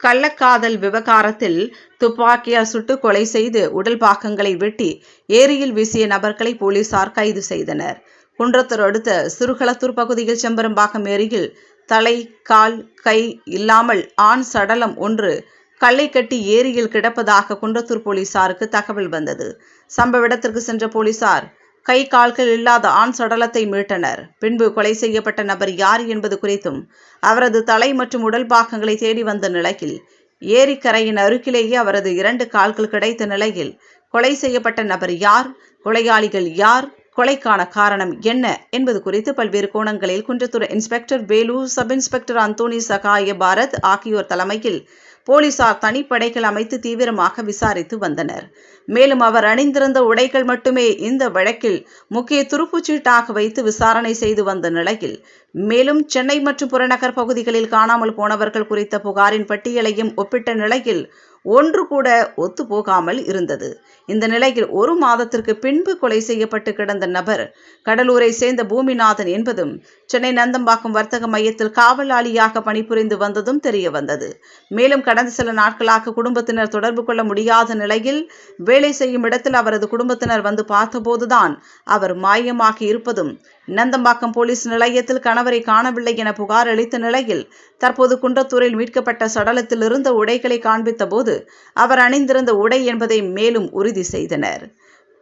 கள்ளக்காதல் விவகாரத்தில் துப்பாக்கியால் சுட்டு கொலை செய்து உடல் பாகங்களை வெட்டி ஏரியில் வீசிய நபர்களை போலீசார் கைது செய்தனர். குன்றத்தூர் அடுத்த சிறுகளத்தூர் பகுதியில் செம்பரம்பாக்கம் ஏரியில் தலை கால் கை இல்லாமல் ஆண் சடலம் ஒன்று கல்லை கட்டி ஏரியில் கிடப்பதாக குன்றத்தூர் போலீசாருக்கு தகவல் வந்தது. சம்பவ இடத்திற்கு சென்ற போலீசார் கை கால்கள் இல்லாத ஆண் சடலத்தை மீட்டனர். பின்பு கொலை செய்யப்பட்ட நபர் யார் என்பது குறித்தும் அவரது தலை மற்றும் உடல் பாகங்களை தேடி வந்த நிலையில் ஏரிக்கரையின் அருகிலேயே அவரது இரண்டு கால்கள் கிடைத்த நிலையில் கொலை செய்யப்பட்ட நபர் யார் கொலையாளிகள் யார் கொலைக்கான காரணம் என்ன என்பது குறித்து பல்வேறு கோணங்களில் குன்றத்துறை inspector Velu sub inspector Anthony Sagaya Bharath ஆகியோர் தலைமையில் போலீசார் தனிப்படைகள் அமைத்து தீவிரமாக விசாரித்து வந்தனர். மேலும் அவர் அணிந்திருந்த உடைகள் மட்டுமே இந்த வழக்கில் முக்கிய துருப்புச்சீட்டாக வைத்து விசாரணை செய்து வந்த நிலையில் மேலும் சென்னை மற்றும் புறநகர் பகுதிகளில் காணாமல் போனவர்கள் குறித்த புகாரின் பட்டியலையும் ஒப்பிட்ட நிலையில் ஒன்று கூட ஒத்து போகாமல் இருந்தது. இந்த நிலையில் ஒரு மாதத்திற்கு பின்பு கொலை செய்யப்பட்டு கிடந்த நபர் கடலூரை சேர்ந்த பூமிநாதன் என்பதும் சென்னை நந்தம்பாக்கம் வர்த்தக மையத்தில் காவலாளியாக பணிபுரிந்து வந்ததும் தெரிய வந்தது. மேலும் கடந்த சில நாட்களாக குடும்பத்தினர் தொடர்பு கொள்ள முடியாத நிலையில் வேலை செய்யும் இடத்தில் அவரது குடும்பத்தினர் வந்து பார்த்தபோதுதான் அவர் மாயமாகி இருப்பதும் நந்தம்பாக்கம் போலீஸ் நிலையத்தில் கணவரை காணவில்லை என புகார் அளித்த நிலையில் தற்போது குன்றத்தூரில் மீட்கப்பட்ட சடலத்தில் இருந்த உடைகளை காண்பித்த போது அவர் அணிந்திருந்த உடை என்பதை மேலும் உறுதி செய்தனர்.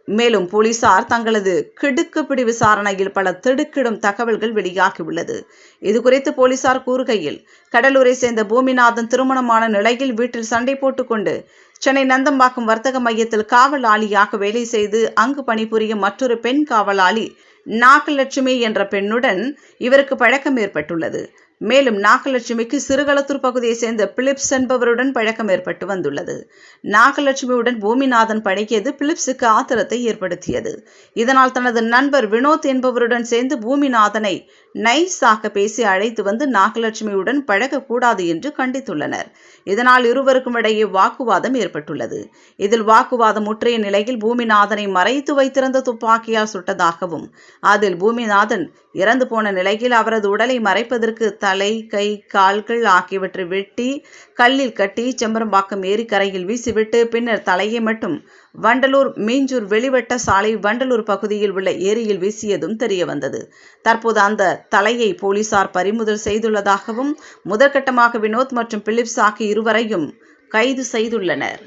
மேலும் போலீசார் தங்களது கிடுக்குப்பிடி விசாரணையில் பல திடுக்கிடும் தகவல்கள் வெளியாகியுள்ளது இதுகுறித்து போலீசார் கூறுகையில் கடலூரை சேர்ந்த பூமிநாதன் திருமணமான நிலையில் வீட்டில் சண்டை போட்டுக்கொண்டு சென்னை நந்தம்பாக்கம் வர்த்தக மையத்தில் காவலாளியாக வேலை செய்து அங்கு பணிபுரியும் மற்றொரு பெண் காவலாளி நாகலட்சுமி என்ற பெண்ணுடன் இவருக்கு பழக்கம் ஏற்பட்டுள்ளது. மேலும் நாகலட்சுமிக்கு சிறுகளத்தூர் பகுதியைச் சேர்ந்த பிலிப்ஸ் என்பவருடன் பழக்கம் ஏற்பட்டு வந்துள்ளது. நாகலட்சுமியுடன் பூமிநாதன் பழகியது பிலிப்ஸுக்கு ஆத்திரத்தை ஏற்படுத்தியது. இதனால் தனது நண்பர் வினோத் என்பவருடன் சேர்ந்து பூமிநாதனை நைஸாக பேசி அழைத்து வந்து நாகலட்சுமியுடன் பழகக்கூடாது என்று கண்டித்துள்ளனர். இதனால் இருவருக்கும் இடையே வாக்குவாதம் ஏற்பட்டுள்ளது. இதில் வாக்குவாதம் முற்றிய நிலையில் பூமிநாதனை மறைத்து வைத்திருந்த துப்பாக்கியால் சுட்டதாகவும் அதில் பூமிநாதன் இறந்து போன நிலையில் அவரது உடலை மறைப்பதற்கு தலை கை கால்கள் ஆகியவற்றை வெட்டி கல்லில் கட்டி செம்பரம்பாக்கம் ஏரிக்கரையில் வீசிவிட்டு பின்னர் தலையை மட்டும் வண்டலூர் மீஞ்சூர் வெளிவட்ட சாலை வண்டலூர் பகுதியில் உள்ள ஏரியில் வீசியதும் தெரியவந்தது. தற்போது அந்த தலையை போலீசார் பறிமுதல் செய்துள்ளதாகவும் முதற்கட்டமாக வினோத் மற்றும் பிலிப்ஸ் ஆகிய இருவரையும் கைது செய்துள்ளனர்.